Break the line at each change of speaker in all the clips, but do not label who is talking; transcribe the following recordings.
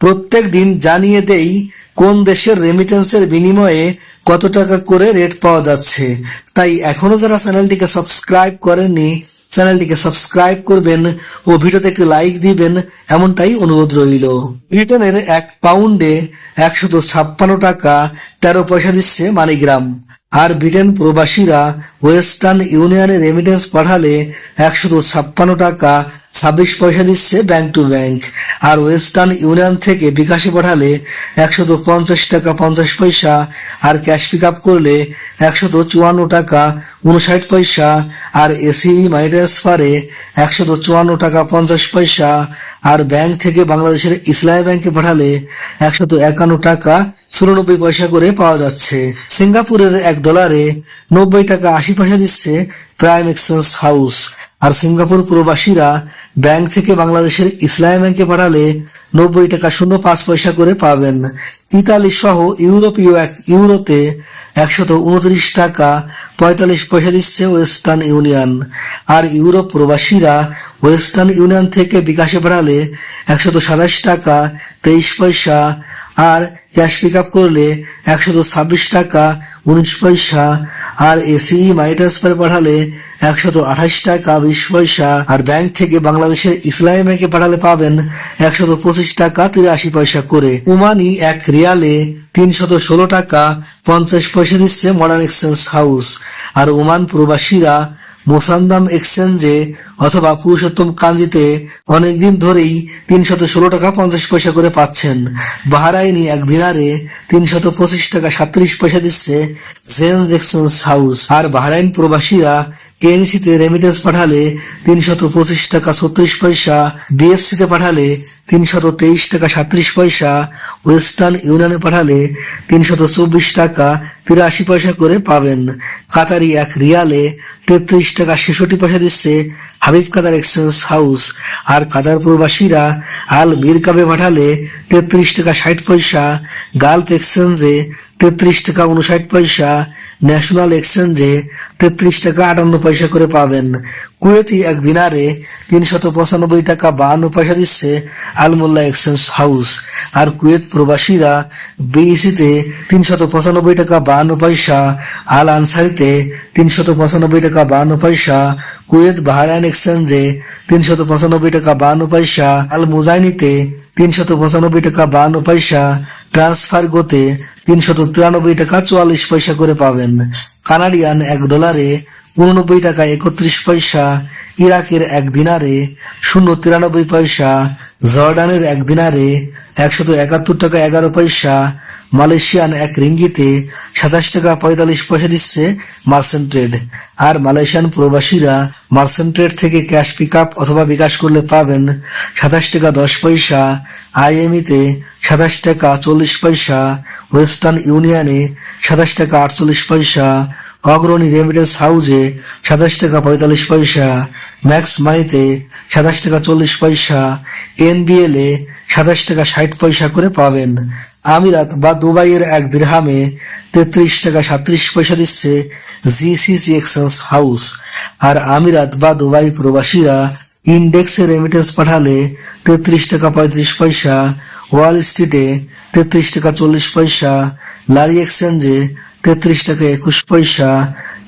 প্রত্যেক দিন জানিয়ে দেই কোন দেশের রেমিটেন্সের বিনিময়ে কত টাকা করে রেট পাওয়া যাচ্ছে। তাই এখনও যারা চ্যানেলটিকে সাবস্ক্রাইব করেননি, চ্যানেলটিকে সাবস্ক্রাইব করবেন ও ভিডিওতে একটি লাইক দিবেন, এমনটাই অনুরোধ রইল। ব্রিটেনের এক পাউন্ডে একশত ছাপ্পান্ন টাকা তেরো পয়সা দিচ্ছে মানিগ্রাম। আর ব্রিটেন প্রবাসীরা ওয়েস্টার্ন ইউনিয়নে রেমিটেন্স পাঠালে একশত ছাপ্পান্ন টাকা ছাব্বিশ পয়সা দিচ্ছে ব্যাংক টু ব্যাংক। আর ওয়েস্টার্ন ইউনিয়ন থেকে বিকাশে পাঠালে একশত পঞ্চাশ টাকা পঞ্চাশ পয়সা, আর ক্যাশ পিক আপ করলে একশত চুয়ান্ন টাকা উনষাট পয়সা, আর এসি মানি ট্রান্সফারে একশত চুয়ান্ন টাকা পঞ্চাশ পয়সা, আর ব্যাংক থেকে বাংলাদেশের ইসলামী ব্যাংকে পাঠালে একশত একান্ন টাকা চুরানব্বই পয়সা করে পাওয়া যাচ্ছে। সিঙ্গাপুরের এক ডলারে নব্বই টাকা আশি পয়সা দিচ্ছে প্রাইম এক্সচেঞ্জ হাউস আর সিঙ্গাপুর প্রবাসীরা ব্যাংক থেকে বাংলাদেশের ইসলামী ব্যাংকে পাঠালে নব্বই টাকা শূন্য পাঁচ পয়সা করে পাবেন। ইতালি সহ ইউরোপীয় এক ইউরোতে একশত উনত্রিশ টাকা পঁয়তাল্লিশ পয়সা দিচ্ছে ওয়েস্টার্ন ইউনিয়ন। আর ইউরোপ প্রবাসীরা ওয়েস্টার্ন ইউনিয়ন থেকে বিকাশে পাঠালে একশত সাতাশ টাকা তেইশ পয়সা আর ক্যাশ পিক আপ করলে একশত ছাব্বিশ টাকা, উনিশ পয়সা। আর এসি মানি ট্রান্সফার পাঠালে একশত আঠাশ টাকা, বিশ পয়সা। আর ব্যাংক থেকে বাংলাদেশের ইসলামী ব্যাংকে পাঠালে পাবেন একশত পঁচিশ টাকা, তিরাশি পয়সা করে। উমানি এক রিয়ালে তিনশত ষোলো টাকা, পঞ্চাশ পয়সা দিচ্ছে মডার্ন এক্সচেঞ্জ হাউস আর ওমান প্রবাসীরা মোসান্দাম এক্সচেঞ্জে অথবা পুরুষোত্তম কাঞ্জিতে অনেকদিন ধরেই তিনশত ষোলো টাকা পঞ্চাশ পয়সা করে পাচ্ছেন। বাহারাইনি এক দিনারে তিনশত পঁচিশ টাকা সাতত্রিশ পয়সা দিচ্ছে জেন্স এক্সচেঞ্জ হাউস আর বাহারাইন প্রবাসীরা এনসিতে রেমিটেন্স পাঠালে তিনশত পঁচিশ টাকা ছত্রিশ পয়সা বিএফসিতে পাঠালে তিনশত তেইশ টাকা সাতত্রিশ পয়সা। ওয়েস্টার্ন ইউনিয়নে পাঠালে তিনশত চব্বিশ টাকা তিরাশি পয়সা করে পাবেন। কাতারি এক রিয়ালে তেত্রিশ টাকা ছেষট্টি পয়সা দিচ্ছে হাবিব কাতার এক্সচেঞ্জ হাউস। আর কাতার প্রবাসীরা আল মিরকাবে পাঠালে তেত্রিশ টাকা ষাট পয়সা, গালফ এক্সচেঞ্জে তেত্রিশ টাকা উনষাট পয়সা, ন্যাশনাল এক্সচেঞ্জে তেত্রিশ টাকা আটান্ন পয়সা করে পাবেন। কুয়েতি এক দিনারে তিনশত পঁচানব্বই টাকা বাহান্ন পয়সা দিচ্ছে আলমোল্লা এক্সচেঞ্জ হাউস। আর কুয়েত প্রবাসীরা বিইসিতে তিনশত পঁচানব্বই টাকা বাহান্ন পয়সা, আল আনসারিতে তিনশত পঁচানব্বই টাকা বাহান্ন পয়সা, কুয়েত বাহারাইন এক্সচেঞ্জে তিনশত পঁচানব্বই টাকা বাহান্ন পয়সা, আল মুজাইনিতে তিনশত পঁচানব্বই টাকা বাহান্ন পয়সা ট্রান্সফার গোতে তিনশত তিরানব্বই টাকা চুয়াল্লিশ পয়সা করে পাবেন। কানাডিয়ান এক ডলারে উননব্বই টাকা একত্রিশ পয়সা, ইরাকের এক দিনারে শূন্য তিরানব্বই পয়সা, জর্ডানের এক দিনারে একশত একাত্তর টাকা এগারো পয়সা মালয়েশিয়ান এক রিঙ্গিতে সাতাশ টাকা পঁয়তাল্লিশ পয়সা দিচ্ছে মার্সেন্ট ট্রেড। আর মালয়েশিয়ান প্রবাসীরা মার্সেন্ট ট্রেড থেকে ক্যাশ পিক আপ অথবা বিকাশ করলে পাবেন সাতাশ টাকা দশ পয়সা। আইএমইতে সাতাশ টাকা চল্লিশ পয়সা, ওয়েস্টার্ন ইউনিয়নে সাতাশ টাকা আটচল্লিশ পয়সা, অগ্রণী রেমিটেন্স হাউজে সাতাশ টাকা পঁয়তাল্লিশ পয়সা, ম্যাক্স মাইতে সাতাশ টাকা চল্লিশ পয়সা, এনবিএল সাতাশ টাকা ষাট পয়সা করে পাবেন। আমিরাত বা দুবাইয়ের এক দিরহামে তেত্রিশ টাকা সাত্রিশ পয়সা দিচ্ছে জিসিসি এক্সচেঞ্জ হাউস আর আমিরাত বা দুবাই প্রবাসীরা ইন্ডেক্সে রেমিটেন্স পাঠালে তেত্রিশ টাকা পঁয়ত্রিশ পয়সা, ওয়াল স্ট্রিটে তেত্রিশ টাকা চল্লিশ পয়সা, লারি এক্সচেঞ্জে তেত্রিশ টাকা একুশ পয়সা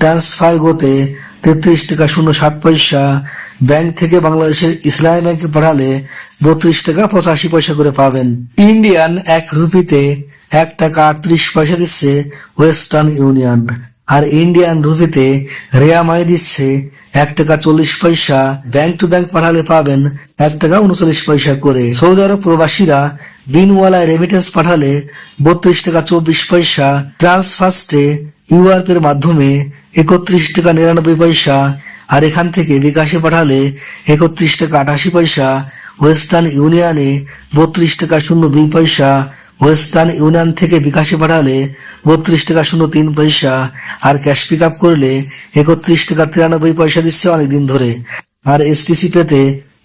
ট্রান্সফার গোতে তেত্রিশ টাকা শূন্য সাত পয়সা। ব্যাংক থেকে বাংলাদেশের ইসলামী ব্যাংকে পাঠালে বত্রিশ টাকা পঁচাশি পয়সা করে পাবেন। ইন্ডিয়ান এক রুপিতে এক টাকা আটত্রিশ পয়সা দিচ্ছে ওয়েস্টার্ন ইউনিয়ন। আর ইন্ডিয়ান রুপিতে রেয়ামাই দিচ্ছে এক টাকা চল্লিশ পয়সা। ব্যাংক টু ব্যাংক পাঠালে পাবেন এক টাকা উনচল্লিশ পয়সা করে। সৌদি আরব প্রবাসীরা বিনওয়ালায় রেমিটেন্স পাঠালে বত্রিশ টাকা চব্বিশ পয়সা। ট্রান্সফার্স্টে ইউআরপ এর মাধ্যমে একত্রিশ টাকা নিরানব্বই পয়সা, আর এখান থেকে বিকাশে পাঠালে একত্রিশ টাকা আটাশি পয়সা, ওয়েস্টার্ন ইউনিয়নে বত্রিশ টাকা শূন্য দুই পয়সা, ওয়েস্টার্ন ইউনিয়ন থেকে বিকাশে পাঠালে বত্রিশ টাকা শূন্য তিন পয়সা, আর ক্যাশ পিক আপ করলে একত্রিশ টাকা তিরানব্বই পয়সা দিচ্ছে অনেকদিন ধরে। আর এসটিসি পেতে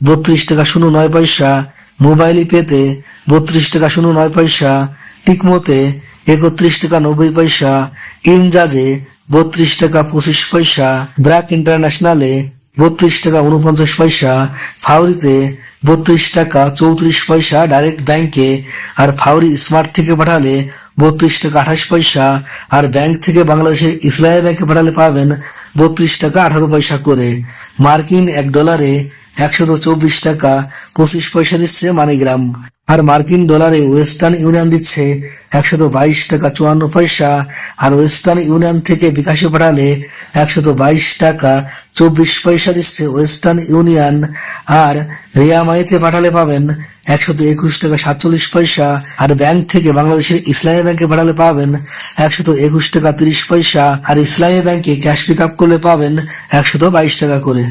বত্রিশ টাকা শূন্য নয় পয়সা, মোবাইলি পেতে বত্রিশ টাকা শূন্য নয় পয়সা, টিকমোতে একত্রিশ টাকা নব্বই পয়সা, ইনজাজে বত্রিশ টাকা পঁচিশ পয়সা। ব্র্যাক ইন্টারন্যাশনালে বত্রিশ টাকা উনপঞ্চাশ পয়সা। ফাউরিতে বত্রিশ টাকা চৌত্রিশ পয়সা ডাইরেক্ট ব্যাংকে আর ফাউরি স্মার্ট থেকে পাঠালে বত্রিশ টাকা আঠাশ পয়সা। আর ব্যাংক থেকে বাংলাদেশের ইসলামী ব্যাংকে পাঠালে পাবেন বত্রিশ টাকা আঠারো পয়সা করে। মার্কিন এক ডলারে একশত চব্বিশ টাকা, পঁচিশ পয়সা দিচ্ছে মানিগ্রাম। আর মার্কিন ডলারে ওয়েস্টার্ন ইউনিয়ন দিচ্ছে একশত বাইশ টাকা চুয়ান্ন পয়সা। আর ওয়েস্টার্ন ইউনিয়ন থেকে বিকাশে পাঠালে একশত বাইশ টাকা, চব্বিশ পয়সা দিচ্ছে ওয়েস্টার্ন ইউনিয়ন। আর রিয়ামাইতে পাঠালে পাবেন একশত একুশ টাকা সাতচল্লিশ পয়সা। আর ব্যাংক থেকে বাংলাদেশের ইসলামী ব্যাংকে পাঠালে পাবেন একশত একুশ টাকা তিরিশ পয়সা। আর ইসলামী ব্যাংকে ক্যাশ পিক আপ করলে পাবেন একশত বাইশ টাকা করে।